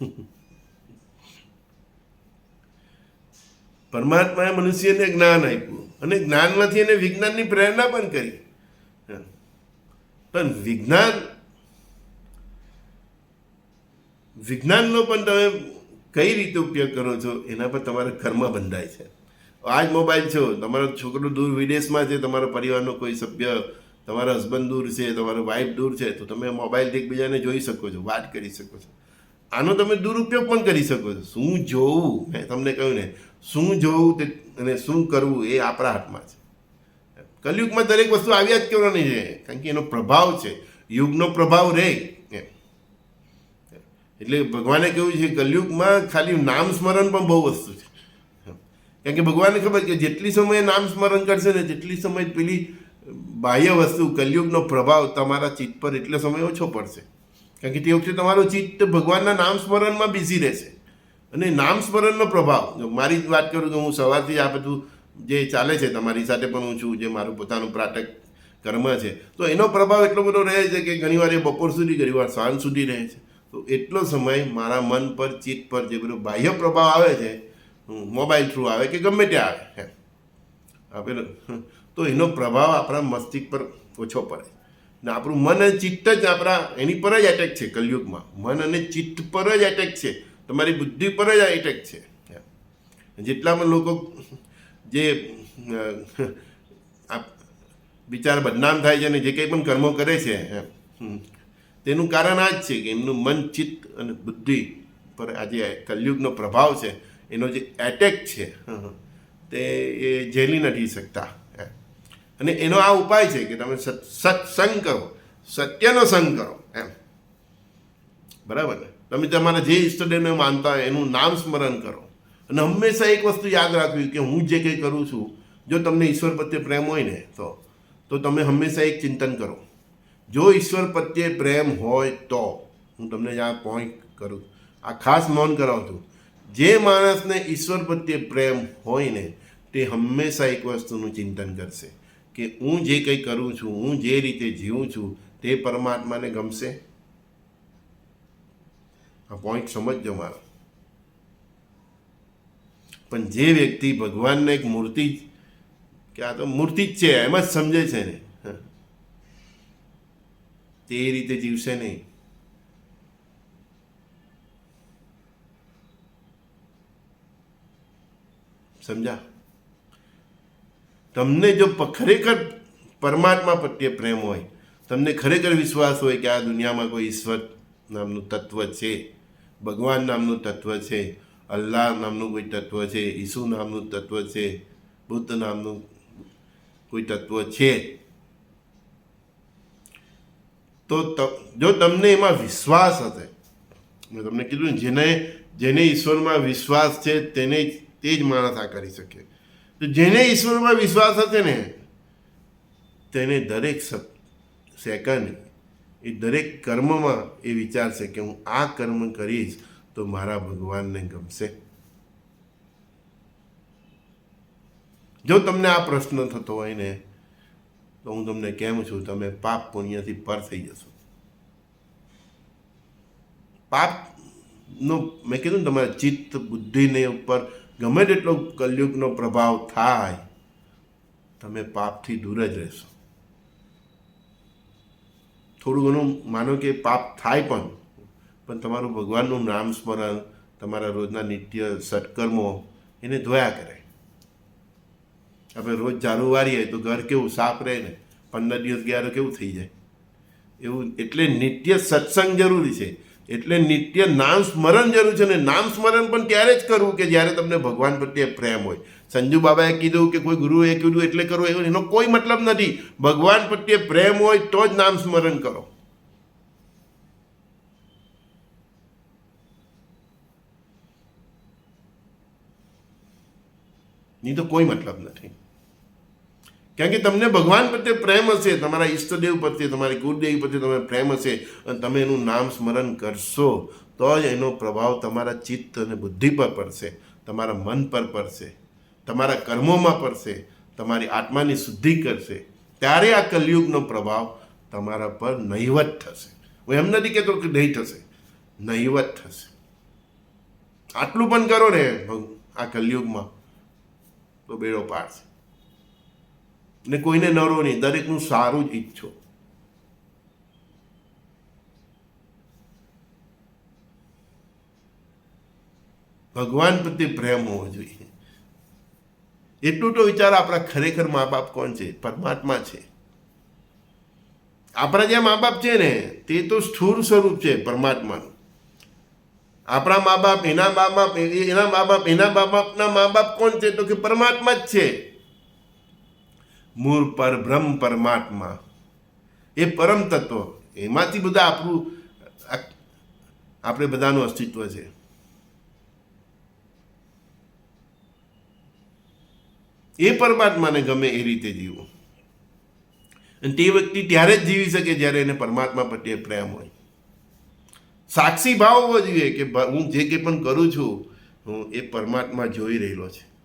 પરમાત્માએ મનુષ્યને જ્ઞાન આપ્યું અને જ્ઞાનમાંથી એને વિજ્ઞાનની પ્રેરણા પણ કરી. પણ વિજ્ઞાન, વિજ્ઞાનનો પણ તમે કઈ રીતે ઉપયોગ કરો છો એના પર તમારા કર્મ બંધાય છે. આજ મોબાઈલ છો, તમારો છોકરો દૂર વિદેશમાં છે, તમારા પરિવારનો કોઈ સભ્ય, તમારા હસબન્ડ દૂર છે, તમારો વાઈફ દૂર છે, તો તમે મોબાઈલથી એકબીજાને જોઈ શકો છો, વાત કરી શકો છો. આનો તમે દુરુપયોગ પણ કરી શકો છો. શું જોવું? મેં તમને કહ્યું ને, શું જોવું તે અને શું કરવું એ આપણા હાથમાં છે. કલયુગમાં દરેક વસ્તુ આવ્યા જ કરવાની છે કારણ કે એનો પ્રભાવ છે. યુગનો પ્રભાવ રહે. એટલે ભગવાને કહ્યું છે, કલયુગમાં ખાલી નામ સ્મરણ પણ બહુ વસ્તુ છે. કારણ કે ભગવાનને ખબર કે જેટલી સમયે નામ સ્મરણ કરશે ને તેટલી સમય પેલી બાહ્ય વસ્તુ, કલયુગનો પ્રભાવ તમારા ચિત્ત પર એટલો સમય ઓછો પડશે. કારણ કે તે વખતે તમારું ચિત્ત ભગવાનના નામ સ્મરણમાં બિઝી રહેશે. અને નામ સ્મરણનો પ્રભાવ મારી જ વાત કરું તો હું સવારથી આ બધું જે ચાલે છે તમારી સાથે પણ હું છું, જે મારું પોતાનું પ્રાટક કર્મ છે, તો એનો પ્રભાવ એટલો બધો રહે છે કે ઘણીવાર એ બપોર સુધી ઘણીવાર સાંજ સુધી રહે છે. તો એટલો સમય મારા મન પર, ચિત્ત પર જે બધો બાહ્ય પ્રભાવ આવે છે મોબાઈલ થ્રુ આવે કે ગમે તે આવે આપેલો તો એનો પ્રભાવ આપણા મસ્તિષ્ક પર ઓછો પડે. ને આપણું મન અને ચિત્ત જ આપણા એની પર જ એટેક છે કલયુગમાં. મન અને ચિત્ત પર જ એટેક છે. તમારી બુદ્ધિ પર જ એટેક છે. જેટલામાં લોકો જે બિચારા બદનામ થાય છે અને જે કંઈ પણ કર્મો કરે છે. તેનું કારણ આ જ છે કે એમનું મન, ચિત્ત અને બુદ્ધિ પર આ જે કલયુગનો પ્રભાવ છે. એનો જે એટેક છે તે એ ઝેલી નથી શકતા. અને એનો આ ઉપાય છે કે તમે સત, સત્સંગ કરો. સત્યનો સંગ કરો, એમ. બરાબર ને? તમે તમારા જે ઈષ્ટદેવને માનતા હોય એનું નામ સ્મરણ કરો. અને હંમેશા એક વસ્તુ યાદ રાખવી કે હું જે કંઈ કરું છું, જો તમને ઈશ્વર પ્રત્યે પ્રેમ હોય ને, તો તો તમે હંમેશા એક ચિંતન કરો. જો ઈશ્વર પ્રત્યે પ્રેમ હોય તો, હું તમને આ પોઈન્ટ કરું. આ ખાસ નોંધ કરાવું છું જે માણસને ઈશ્વર પ્રત્યે પ્રેમ હોય ને, તે હંમેશા એક વસ્તુનું ચિંતન કરશે. કે હું જે કંઈ કરું છું, હું જે રીતે જીવું છું, તે પરમાત્માને ગમશે? આ પોઈન્ટ સમજજો મારો. પણ જે વ્યક્તિ ભગવાનને એક મૂર્તિ જ- કે આ તો મૂર્તિ જ છે, એમ જ સમજે છે ને. તે રીતે જીવશે નહીં. સમજા? તમને જો ખરેખર પરમાત્મા પ્રત્યે પ્રેમ હોય, તમને ખરેખર વિશ્વાસ હોય કે આ દુનિયામાં કોઈ ઈશ્વર નામનું તત્વ છે, ભગવાન નામનું તત્વ છે, અલ્લાહ નામનું કોઈ તત્વ છે, ઈસુ નામનું તત્વ છે, બુદ્ધ નામનું કોઈ તત્વ છે, તો જો તમને એમાં વિશ્વાસ હશે, મેં તમને કીધું જેને જેને ઈશ્વરમાં વિશ્વાસ છે, તેને તે જ માણસ આ કરી શકે. તો જેને ઈશ્વરમાં વિશ્વાસ હશે ને, તેને દરેક સેકન્ડ, એ દરેક કર્મમાં એ વિચારશે કે હું આ કર્મ કરીશ તો મારા ભગવાનને ગમશે. જો તમને આ પ્રશ્ન થતો હોય ને, તો હું તમને કેમ છું, તમે પાપ પુણ્યથી પર થઈ જશો. પાપનો મેં કીધું ને તમારા ચિત્ત બુદ્ધિને ઉપર ગમે તેટલો કલયુગનો પ્રભાવ થાય, તમે પાપથી દૂર જ રહેશો. થોડું ઘણું માનો કે પાપ થાય પણ પણ તમારું ભગવાનનું નામ સ્મરણ, તમારા રોજના નિત્ય સત્કર્મો એને ધોયા કરે. આપણે રોજ ઝાડુ વારીએ તો ઘર કેવું સાફ રહે ને? પંદર દિવસ ગયા કેવું થઈ જાય? એવું એટલે નિત્ય સત્સંગ જરૂરી છે. એટલે નિત્ય નામ સ્મરણ જરૂર છે ને નામ સ્મરણ પણ ત્યારે જ કરવું કે જ્યારે તમને ભગવાન પ્રત્યે પ્રેમ હોય. સંજુ બાબાએ કીધું કે કોઈ ગુરુએ કીધું એટલે કરો એનો કોઈ મતલબ નથી. ભગવાન પ્રત્યે પ્રેમ હોય તો જ નામ સ્મરણ કરો. નહીં તો કોઈ મતલબ નથી. કારણ કે તમને ભગવાન પ્રત્યે પ્રેમ હશે, તમારા ઈષ્ટદેવ પ્રત્યે, તમારી ગુરુદેવ પ્રત્યે તમે પ્રેમ હશે અને તમે એનું નામ સ્મરણ કરશો, તો જ એનો પ્રભાવ તમારા ચિત્ત અને બુદ્ધિ પર પડશે, તમારા મન પર પડશે, તમારા કર્મોમાં પડશે, તમારી આત્માની શુદ્ધિ કરશે. ત્યારે આ કલયુગનો પ્રભાવ તમારા પર નહીવત થશે. હું એમ નથી કહેતો કે નહીં થશે, નહીવત થશે. આટલું પણ કરો ને આ કલયુગમાં તો બેડો છે ને કોઈને નરો નહીં દરેકનું સારું જ ઈચ્છો. ભગવાન પ્રત્યે પ્રેમ હોવો જોઈએ. એટલું તો વિચાર આપણા ખરેખર મા બાપ કોણ છે? પરમાત્મા છે. આપણા જે મા બાપ છે ને, તે તો સ્થૂળ સ્વરૂપ છે પરમાત્માનું. આપણા મા બાપ એના મા બાપ એના મા બાપ એના મા બાપના મા બાપ કોણ છે? તો કે પરમાત્મા જ છે. મૂળ પર, બ્રહ્મ પરમાત્મા. એ પરમ તત્વ. એમાંથી બધા આપણું આપણે બધાનું અસ્તિત્વ છે. એ પરમાત્માને ગમે એ રીતે જીવો. અને તે વ્યક્તિ ત્યારે જ જીવી શકે જ્યારે એને પરમાત્મા પ્રત્યે પ્રેમ હોય. સાક્ષી ભાવ હોવો જોઈએ કે હું જે કંઈ પણ કરું છું, હું એ પરમાત્મા જોઈ રહેલો છે.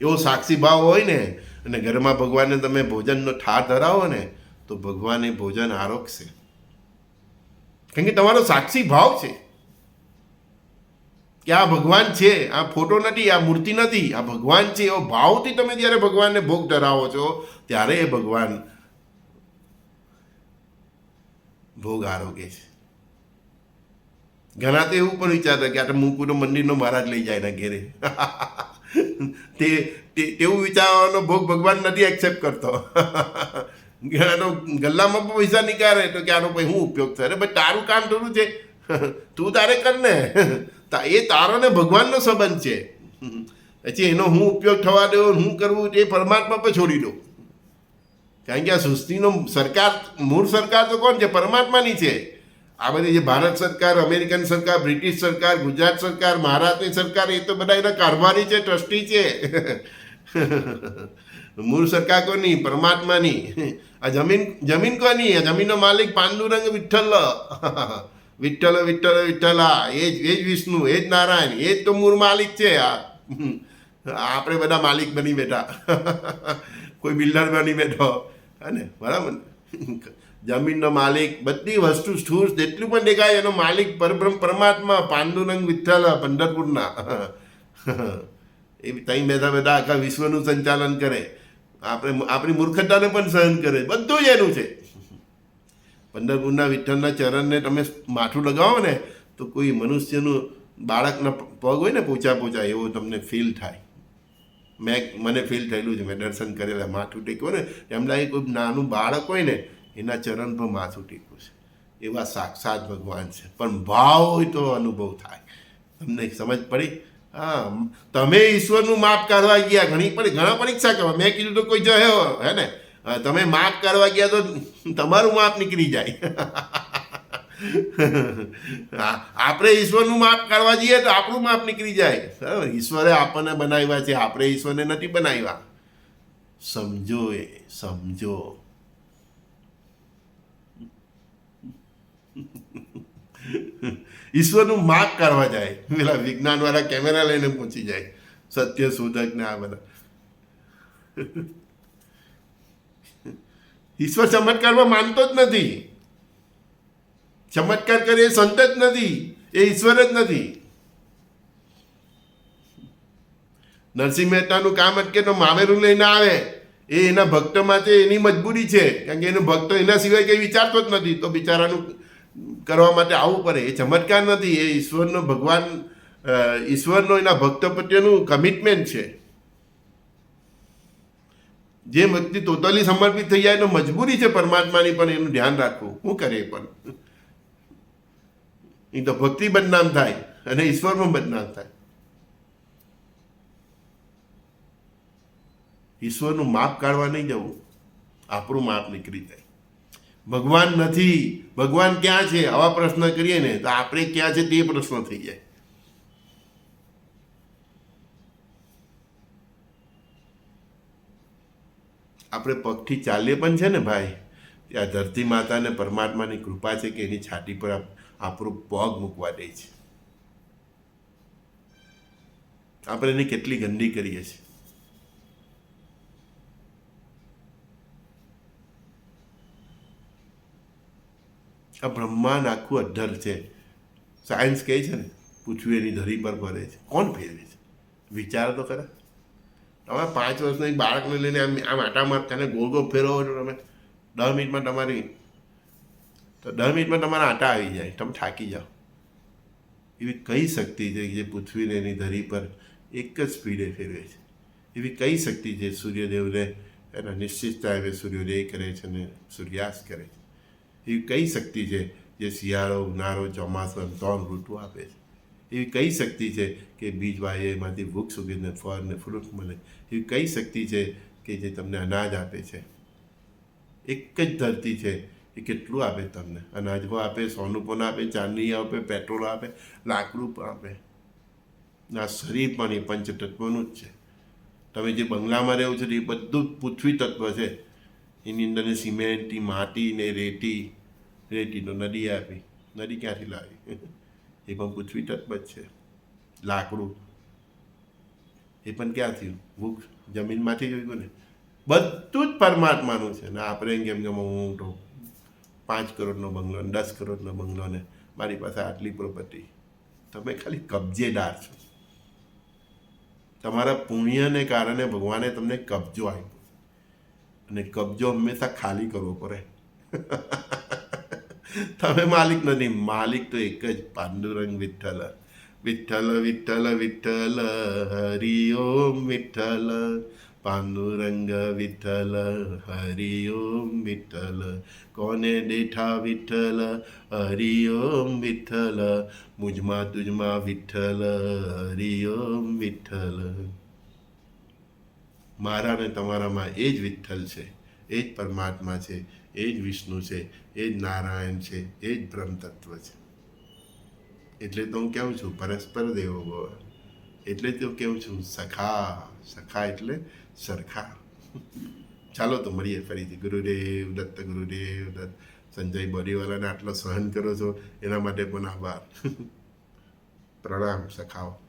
એવો સાક્ષી ભાવ હોય ને, અને ઘરમાં ભગવાનને તમે ભોજનનો ઠાર ધરાવો ને, તો ભગવાન એ ભોજન આરોગશે. કેમ કે તમારો સાક્ષી ભાવ છે. કે આ ભગવાન છે, આ ફોટો નથી, આ મૂર્તિ નથી, આ ભગવાન છે, એવો ભાવથી તમે જ્યારે ભગવાનને ભોગ ધરાવો છો, ત્યારે એ ભગવાન ભોગ આરોગે છે. ઘણા તો એવું પણ વિચારતા કે આ તો મંદિરનો મહારાજ લઈ જાય ને ઘેરે. તે તેવું વિચારવાનો ભોગ ભગવાન નથી એક્સેપ્ટ કરતો. આનો ગલ્લામાં પણ પૈસા નીકાળે તો કે આનો પછી હું ઉપયોગ થાય? ભાઈ, તારું કામ થોડું છે. તું તારે કર ને. એ તારો ને ભગવાનનો સંબંધ છે. પછી એનો હું ઉપયોગ થવા દેવો હું કરવું એ પરમાત્મા પર છોડી દો કારણ કે આ સૃષ્ટિનો સરકાર મૂળ સરકાર તો કોણ છે? પરમાત્માની છે. આ બધી જે ભારત સરકાર, અમેરિકન સરકાર, બ્રિટિશ સરકાર, ગુજરાત સરકાર, મહારાષ્ટ્રની સરકાર, એ તો બધા એના કારભારી છે, ટ્રસ્ટી છે. મૂળ સરકાર કોની? પરમાત્માની. આ જમીન જમીન કોની? આ જમીનનો માલિક પાંડુરંગ વિઠ્ઠલ. વિઠ્ઠલ વિઠ્ઠલ, વિઠ્ઠલા. એ જ એ જ વિષ્ણુ, એ જ નારાયણ, એ જ તો મૂળ માલિક છે. આ, આપણે બધા માલિક બની બેઠા. કોઈ બિલ્ડર બની બેઠો. હે ને બરાબર? જમીનનો માલિક, બધી વસ્તુ સ્થૂળ, જેટલું પણ દેખાય એનો માલિક પરબ્રહ્મ, પરમાત્મા, પાંડુરંગ, વિઠ્ઠલ પંઢરપુરના. એ ત્યાં બેઠા બેઠા આખા વિશ્વનું સંચાલન કરે. આપણે આપણી મૂર્ખતાને પણ સહન કરે. બધું જ એનું છે. પંઢરપુરના વિઠ્ઠલના ચરણને તમે માથું લગાવો ને, તો કોઈ મનુષ્યનું બાળકના પગ હોય ને પોચા પોચા, એવો તમને ફીલ થાય. મેં, મને ફીલ થયેલું છે. મેં દર્શન કરેલા, માથું ટેક્યું ને, એમ લાગે કોઈ નાનું બાળક હોય ને એના ચરણ પર માથું ટેક્યું છે. એવા સાક્ષાત ભગવાન છે. પણ ભાવ હોય તો અનુભવ થાય. તમને સમજ પડી? હા તમે ઈશ્વરનું માપ કરવા ગયા, ઘણી પણ, ઘણા પરીક્ષા કરવા. મેં કીધું તો કોઈ જયો હે ને? તમે માપ કરવા ગયા તો તમારું માપ નીકળી જાય. આપણે ઈશ્વરનું માપ કરવા જઈએ તો આપણું માપ નીકળી જાય. બરાબર ઈશ્વરે આપણને બનાવ્યા છે, આપણે ઈશ્વરને નથી બનાવ્યા. સમજો એ સમજો. ઈશ્વરનું માપ કાઢવા જાય. પેલા વિજ્ઞાનવાળા કેમેરા લઈને પહોંચી જાય. સત્ય શોધક ને આ બધા. ઈશ્વર ચમત્કારમાં માનતો જ નથી. ચમત્કાર કરે એ સંત જ નથી. એ ઈશ્વર જ નથી. નરસિંહ મહેતાનું કામ અટકે તો મામેરું લઈને આવે. એ એના ભક્ત માટે એની મજબૂરી છે. કારણ કે એનો ભક્ત એના સિવાય કંઈ વિચારતો જ નથી. તો બિચારાનું કરવા માટે આવવું પડે. એ ચમત્કાર નથી, એ ઈશ્વરનો ભગવાન ઈશ્વરનો એના ભક્ત પ્રત્યેનું કમિટમેન્ટ છે. જે વ્યક્તિ ટોટલી સમર્પિત થઈ જાય તો મજબૂરી છે પરમાત્માની પણ એનું ધ્યાન રાખવું. શું કરે પણ? એ તો ભક્તિ બદનામ થાય અને ઈશ્વરમાં બદનામ થાય. ઈશ્વરનું માપ કાઢવા નહીં જવું. આપણું માપ નીકળી જાય. ભગવાન નથી, ભગવાન ક્યાં છે? આવા પ્રશ્ન કરીએ ને તો આપણે ક્યાં છે તે પ્રશ્ન થઈ જાય. આપણે પગથી ચાલીએ પણ છે ને ભાઈ આ ધરતી માતાને પરમાત્માની કૃપા છે કે એની છાતી પર આપ- આપણું પગ મૂકવા દે છે. આપણે એની કેટલી ગંદી કરીએ છીએ. આ બ્રહ્માંડ આખું અઢર છે. સાયન્સ કહે છે ને, પૃથ્વી એની ધરી પર ફરે છે. કોણ ફેરવે છે? વિચાર તો ખરા. તમે પાંચ વર્ષના એક બાળકને લઈને આમ આમ આટા મારતા ને ગોળ ગોળ ફેરવો છો તમે. દસ મિનિટમાં તમારી તો દસ મિનિટમાં તમારા આટા આવી જાય. તમે થાકી જાઓ. એવી કઈ શક્તિ છે જે પૃથ્વીને એની ધરી પર એક જ સ્પીડે ફેરવે છે? એવી કઈ શક્તિ છે? સૂર્યદેવને એના નિશ્ચિત ટાઈમે સૂર્યોદય કરે છે અને સૂર્યાસ્ત કરે છે? એવી કઈ શક્તિ છે જે શિયાળો, ઉનાળો, ચોમાસું એમ ત્રણ ઋતુ આપે છે? એવી કઈ શક્તિ છે કે બીજ વાય એમાંથી વૃક્ષ ઉગીને ફળ ને ફ્રૂટ મળે? એવી કઈ શક્તિ છે કે જે તમને અનાજ આપે છે? એક જ ધરતી છે, એ કેટલું આપે તમને? અનાજ પણ આપે, સોનું પણ આપે ચાંદી આપે, પેટ્રોલ આપે, લાકડું પણ આપે. ના શરીર પણ એ પંચતત્વનું જ છે. તમે જે બંગલામાં રહેવું છો એ બધું પૃથ્વી તત્વ છે. એની અંદર સિમેન્ટ, માટી ને રેતી રેતીનો નદી આપી. નદી ક્યાંથી લાવી? એ પણ પૃથ્વી તત્પત છે. લાકડું. એ પણ ક્યાંથી? વૃક્ષ જમીનમાંથી જોયું ને બધું જ પરમાત્માનું છે. ને આપણે એમ કેમ કે હું પાંચ કરોડનો બંગલો ને દસ કરોડનો બંગલો ને મારી પાસે આટલી પ્રોપર્ટી તમે ખાલી કબજેદાર છો. તમારા પુણ્યને કારણે ભગવાને તમને કબજો આપ્યો. અને કબજો હંમેશા ખાલી કરવો પડે. તમે માલિક નથી, માલિક તો એક જ, પાંડુરંગ વિઠ્ઠલ. વિઠ્ઠલ વિઠ્ઠલ વિઠ્ઠલ હરિ ઓમ વિઠ્ઠલ. પાંડુરંગ વિઠ્ઠલ હરિ ઓમ વિઠ્ઠલ. કોને દેઠા વિઠ્ઠલ હરિ ઓમ વિઠ્ઠલ. મુજમાં તુજમાં વિઠ્ઠલ હરિ ઓમ વિઠ્ઠલ. મારા ને તમારામાં એ જ વિઠ્ઠલ છે, એ જ પરમાત્મા છે, એ જ વિષ્ણુ છે, એ જ નારાયણ છે, એ જ બ્રહ્મતત્વ છે. એટલે તો હું કહું છું, પરસ્પર દેવો ભવ. એટલે તો કહું છું, સખા સખા એટલે સરખા. ચાલો તો મળીએ ફરીથી. ગુરુદેવ દત્ત ગુરુદેવ દત્ત. સંજય બોરીવાલાને આટલો સહન કરો છો, એના માટે પણ આભાર. પ્રણામ, સખાઓ.